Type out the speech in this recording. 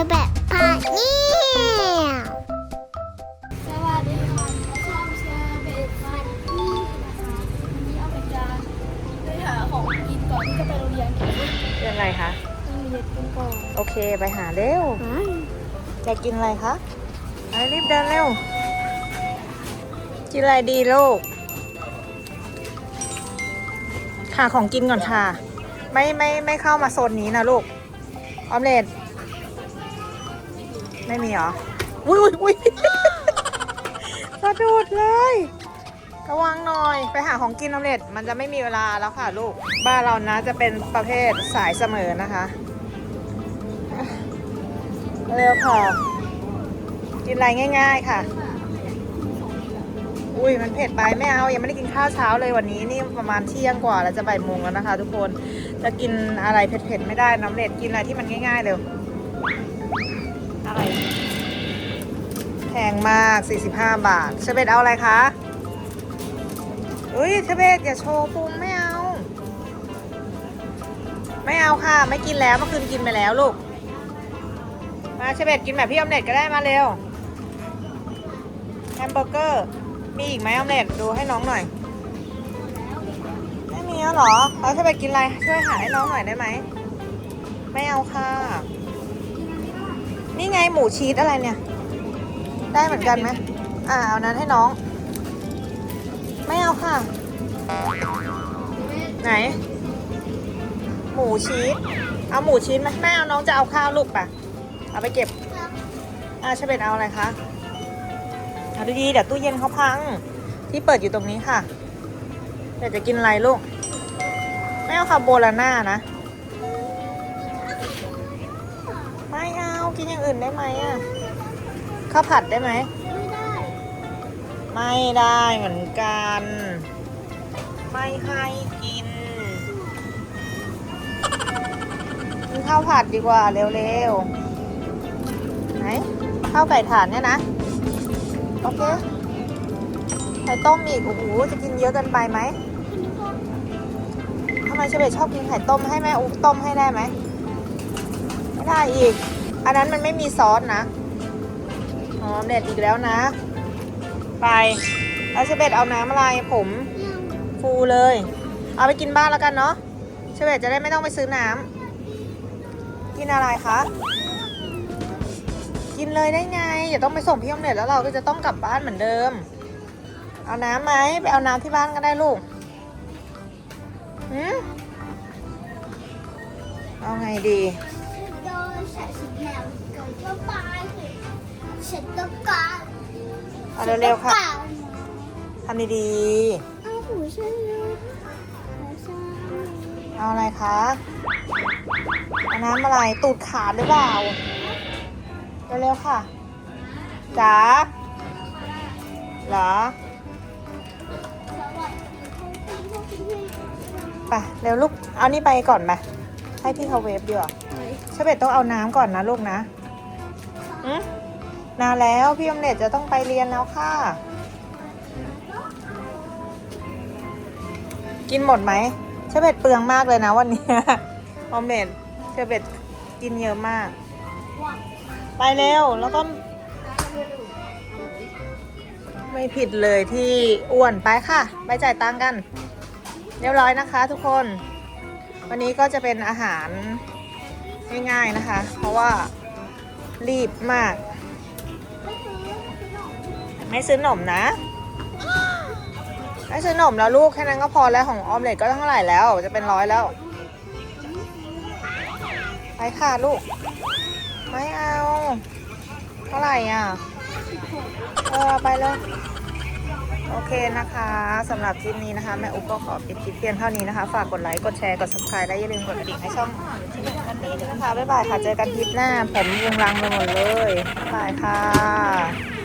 อแบบพาเนี่ยสวัสดีค่ะช่องเชอร์เบตมานี่นะคะวันนี้เอาไปจะไปหาของกินก่อนที่จะไปโรงเรียนค่ะยังไงคะต้องเรียนกันก่อนโอเคไปหาเร็วอยากกินอะไรคะไปรีบเดินเร็วกินอะไรดีลูกค่ะของกินก่อนค่ะ ไม่ไม่ไม่เข้ามาโซนนี้นะลูกออมเล็ต ไม่มีเหรอ อุ้ยอุ้ยอุ้ยสะดุดเลย ระวังหน่อย ไปหาของกินออมเล็ตมันจะไม่มีเวลาแล้วค่ะลูก บ้านเรานะจะเป็นประเภทสายเสมอนะคะ เร็วค่ะ กินอะไรง่าย ๆค่ะ อุ้ยมันเผ็ดไปไม่เอา ยังไม่ได้กินข้าวเช้าเลยวันนี้นี่ประมาณเที่ยงกว่าแล้วจะบ่ายโมงแล้วนะคะ ทุกคน จะกินอะไรเผ็ดๆไม่ได้น้ำเล็ดกินอะไรที่มันง่ายๆเร็วอะไร แพงมาก 45 บาทเชเบตเอาอะไรคะอุ้ยเชเบตอย่าโชว์พุงไม่เอา ไม่เอาค่ะ ไม่กินแล้วเมื่อคืนกินไปแล้วลูก มาเชเบตกินแบบพี่ออมเล็ตก็ได้มาเร็วแฮมเบอร์เกอร์ มีอีกไหมออมเล็ตดูให้น้องหน่อย ไม่มีแล้วเหรอเราจะไปกินอะไรช่วยหาให้น้องหน่อยได้ไหมไม่เอาค่ะ นี่ไงหมูชีสอะไรเนี่ย ได้เหมือนกันไหมอ่าเอานั้นให้น้อง ไม่เอาค่ะ ไหน หมูชีสเอาหมูชีสไหมแม่เอาน้องจะเอาข้าวลูกปะเอาไปเก็บอ่าชาเบตเอาอะไรคะเอาดีๆเดี๋ยวตู้เย็นเขาพัง ที่เปิดอยู่ตรงนี้ค่ะเดี๋ยวจะกินอะไรลูกไม่เอาคาโบลาน่านะไม่เอากินอย่างอื่นได้ไหมอะ ข้าวผัดได้ไหม ไม่ได้ ไม่ได้เหมือนกัน ไม่ให้กิน กินข้าวผัดดีกว่าเร็วๆ ไหนข้าวไก่ถ่านเนี่ยนะ โอเคไข่ต้มอีก โอ้โห จะกินเยอะเกินไปไหมทำไมเชเบตชอบกินไข่ต้มให้แม่อุ๊ต้มให้ได้ไหม ไม่ได้อีก อันนั้นมันไม่มีซอสนะ อ๋อเด็ดอีกแล้วนะ ไปแล้วเชเบตเอาน้ำอะไรผมฟูเลย เอาไปกินบ้านแล้วกันเนาะเชเบตจะได้ไม่ต้องไปซื้อน้ำกินอะไรคะกินเลยได้ไงอย่าต้องไปส่งพี่อมเล็ตแล้วเราก็จะต้องกลับบ้านเหมือนเดิม เอาน้ำไหมไปเอาน้ำที่บ้านก็ได้ลูกหืมเอาไงดีโดนใส่สีแดงเกิดก็ไป เสร็จก็การเอาเร็วๆค่ะทำดีเอาหูฉันเลยแล้วฉันๆเอาอะไรคะเอาน้ำอะไรตูดขาดหรือเปล่าเร็วๆค่ะจ๋าเหรอไปเร็วลูกเอานี่ไปก่อนไปให้ที่เขาเวฟดีกว่าเชเบตต้องเอาน้ำก่อนนะลูกนะอืม นานแล้ว พี่อมเล็ตจะต้องไปเรียนแล้วค่ะ กินหมดไหมเชเบตเปลืองมากเลยนะวันนี้อมเล็ตเชเบตกินเยอะมาก ไปเร็วแล้วก็ไม่ผิดเลยที่อ้วนไปค่ะ ไปจ่ายตังค์กัน เรียบร้อยนะคะทุกคน วันนี้ก็จะเป็นอาหารง่ายๆนะคะ เพราะว่ารีบมาก ไม่ซื้อหนมนะไม่ซื้อหนมแล้วลูกแค่นั้นก็พอแล้วของออมเล็ตก็เท่าไหร่แล้ว จะเป็นร้อยแล้วไปค่ะลูก ไม่เอา เท่าไหร่อะเออไปเลยโอเคนะคะสำหรับคลิปนี้นะคะ แม่อุ๊บก็ขอปิดคลิปเพียงเท่านี้นะคะ ฝากกดไลค์กดแชร์กด subscribe และอย่าลืมกดกระดิ่งให้ช่องกันนี้ด้วยนะคะ บ๊ายบายค่ะ เจอกันคลิปหน้า ผมยุงรังไปหมดเลย บ๊ายบายค่ะ